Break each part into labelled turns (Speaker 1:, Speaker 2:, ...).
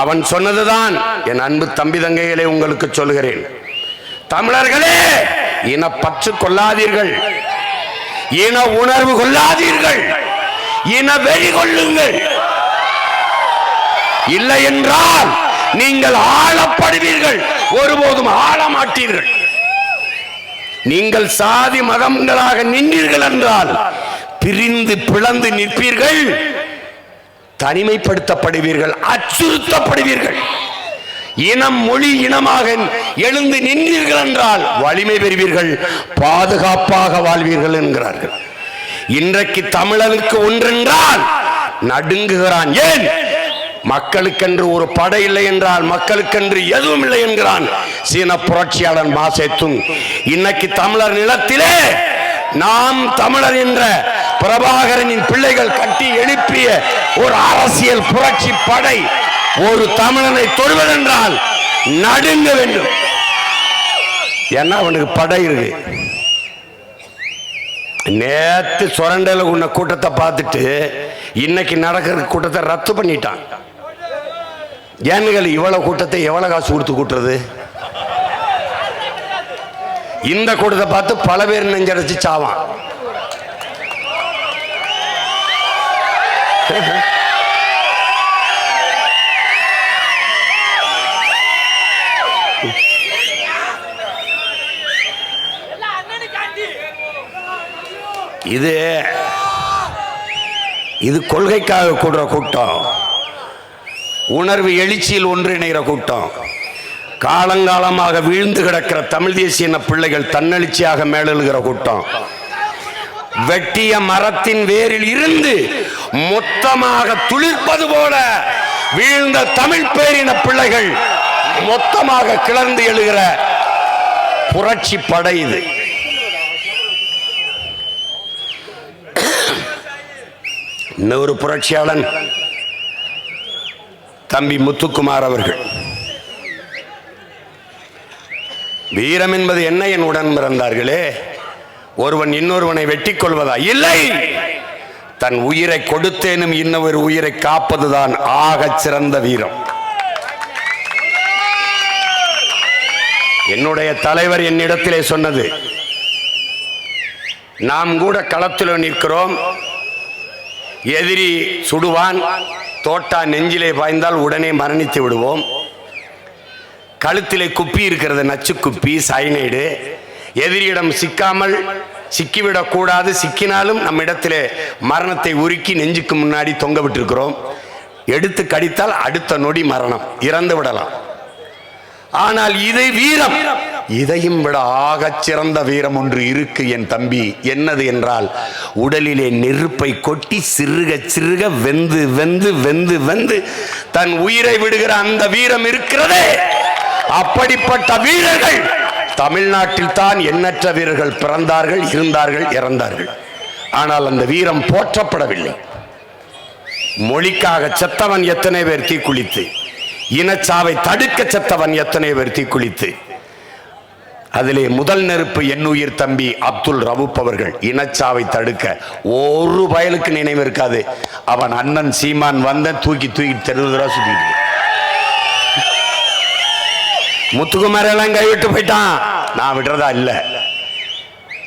Speaker 1: அவன் சொன்னதுதான். என் அன்பு தம்பி தங்கைகளை உங்களுக்கு சொல்கிறேன் தமிழர்களே இன பற்று கொள்ளாதீர்கள். இன உணர்வு கொள்ளாதீர்கள். இன வெறி கொள்ளுங்கள். இல்லை என்றால் நீங்கள் ஆளப்படுவீர்கள். ஒருபோதும் ஆள மாட்டீர்கள் நீங்கள் சாதி மதங்களாக நின்றீர்கள் என்றால் பிரிந்து பிளந்து நிற்பீர்கள். தனிமைப்படுத்தப்படுவீர்கள் அச்சுறுத்தப்படுவீர்கள். இனம் மொழி இனமாக எழுந்து நின்றீர்கள் என்றால் வலிமை பெறுவீர்கள் பாதுகாப்பாக வாழ்வீர்கள் என்கிறார்கள். இன்றைக்கு தமிழனுக்கு ஒன்றென்றால் நடுங்குகிறான். ஏன்? மக்களுக்கென்று ஒரு படை இல்லை என்றால் மக்களுக்கென்று எதுவும் இல்லை என்கிறான். சீன புரட்சியாளன் மாசேத்துங் இன்னைக்கு தமிழர் நிலத்திலே நாம் தமிழர் என்ற பிரபாகரனின் பிள்ளைகள் கட்டி எழுப்பிய ஒரு அரசியல் புரட்சி படை ஒரு தமிழனை தொடுவதென்றால் நடுங்க வேண்டும். ஏன்னா அவனுக்கு படை இருக்கு. நேத்து சுரண்டையில உன்ன கூட்டத்தை பார்த்துட்டு இன்னைக்கு நடக்கிற கூட்டத்தை ரத்து பண்ணிட்டான். ஏனுகள் இவ்வளவு கூட்டத்தை எவ்வளவு காசு கொடுத்து கூட்டுறது? இந்த கூட்டத்தை பார்த்து பல பேர் நெஞ்சடைச்சு சாவான். இது இது கொள்கைக்காக கூடுற கூட்டம். உணர்வு எழுச்சியில் ஒன்றிணைகிற கூட்டம். காலங்காலமாக வீழ்ந்து கிடக்கிற தமிழ் தேசிய இன பிள்ளைகள் தன்னெழுச்சியாக மேலெழுகிற கூட்டம். வெட்டிய மரத்தின் வேரில் இருந்து மொத்தமாக துளிர்ப்பது போல வீழ்ந்த தமிழ் பேரின பிள்ளைகள் மொத்தமாக கிளர்ந்து எழுகிற புரட்சி படை இது. இன்னொரு புரட்சியாளன் தம்பி முத்துக்குமார் அவர்கள். வீரம் என்பது என்ன என் உடன் பிறந்தார்களே? ஒருவன் இன்னொருவனை வெட்டிக் கொள்வதா? இல்லை! தன் உயிரை கொடுத்தேனும் இன்னொரு உயிரை காப்பதுதான் ஆக சிறந்த வீரம். என்னுடைய தலைவர் என்னிடத்திலே சொன்னது நாம் கூட களத்தில் நிற்கிறோம் எதிரி சுடுவான் தோட்டா நெஞ்சிலே பாய்ந்தால் உடனே மரணித்து விடுவோம். கழுத்திலே குப்பி இருக்கிறது நச்சு குப்பி சைனைடு எதிரியிடம் சிக்காமல் சிக்கிவிடக்கூடாது. சிக்கினாலும் நம்ம இடத்திலே மரணத்தை உருக்கி நெஞ்சுக்கு முன்னாடி தொங்க விட்டுருக்கிறோம். எடுத்து கடித்தால் அடுத்த நொடி மரணம். இறந்து விடலாம். ஆனால் இதை வீரம். இதையும் விட ஆகச் சிறந்த வீரம் ஒன்று இருக்கு என் தம்பி. என்னது என்றால் உடலிலே நெருப்பை கொட்டி சிறுக சிறுக வெந்து வெந்து வெந்து வெந்து தன் உயிரை விடுகிற அந்த வீரம் இருக்கிறதே. அப்படிப்பட்ட வீரர்கள் தமிழ்நாட்டில் தான் எண்ணற்ற வீரர்கள் பிறந்தார்கள் இருந்தார்கள் இறந்தார்கள். ஆனால் அந்த வீரம் போற்றப்படவில்லை. மொழிக்காக செத்தவன் எத்தனை பேர் தீக்குளித்து இனச்சாவை தடுக்க செத்தவன் எத்தனை பேர் தீக்குளித்து அதிலே முதல் நெருப்பு என்னுயிர் தம்பி அப்துல் ரவுப் அவர்கள் இனச்சாவை தடுக்க ஒரு பயலுக்கு நினைவு இருக்காது. அவன் அண்ணன் சீமான் வந்த தூக்கி தூக்கி தெருவுதரா சுத்திட்டு முத்துக்குமார் எல்லாம் கைவிட்டு போயிட்டான். நான் விடுறதா இல்ல.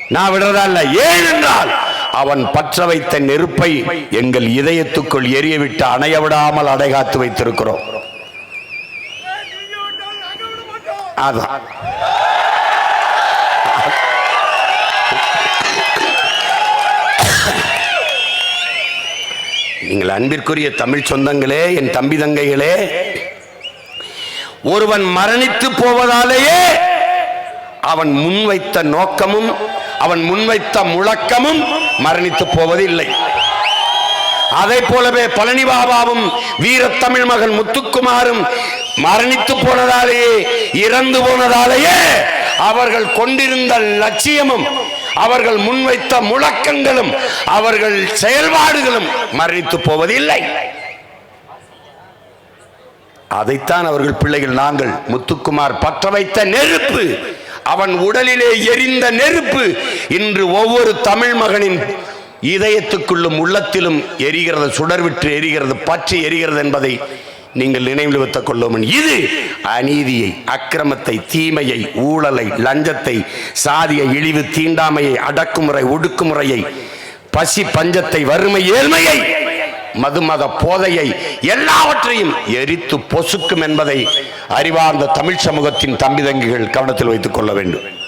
Speaker 1: நான் விடுறதா இல்ல. ஏன் என்றால் அவன் பற்ற வைத்த நெருப்பை எங்கள் இதயத்துக்குள் எரிய விட்டு அணைய விடாமல் அடைகாத்து வைத்திருக்கிறோம். அதான். நீங்கள் அன்பிற்குரிய தமிழ் சொந்தங்களே என் தம்பி தங்கைகளே ஒருவன் மரணித்து போவதாலேயே அவன் முன்வைத்த நோக்கமும் அவன் முன்வைத்த முழக்கமும் மரணித்து போவதில்லை. அதை போலவே பழனி பாபாவும் வீரத்தமிழ் மகன் முத்துக்குமாரும் மரணித்து போனதாலேயே இறந்து போனதாலேயே அவர்கள் கொண்டிருந்த லட்சியமும் அவர்கள் முன்வைத்த முழக்கங்களும் அவர்கள் செயல்பாடுகளும் மரணித்து போவதில்லை. அதைத்தான் அவர்கள் பிள்ளைகள் நாங்கள் முத்துக்குமார் பற்ற வைத்த நெருப்பு. அவன் உடலிலே எரிந்த நெருப்பு. இன்று ஒவ்வொரு தமிழ் மகனின் இதயத்துக்குள்ளும் உள்ளத்திலும் எரிகிறது சுடர்விற்று எரிகிறது பற்றி எரிகிறது என்பதை நீங்கள் நினைவில் வைத்துக் கொள்ளும் இது அநீதியை அக்கிரமத்தை தீமையை ஊழலை லஞ்சத்தை சாதிய இழிவு தீண்டாமையை அடக்குமுறை ஒடுக்குமுறையை பசி பஞ்சத்தை வறுமை ஏழ்மையை மதுமத போதையை எல்லாவற்றையும் எரித்து பொசுக்கும் என்பதை அறிவார்ந்த தமிழ் சமூகத்தின் தம்பி தங்கிகள் கவனத்தில் வைத்துக் கொள்ள வேண்டும்.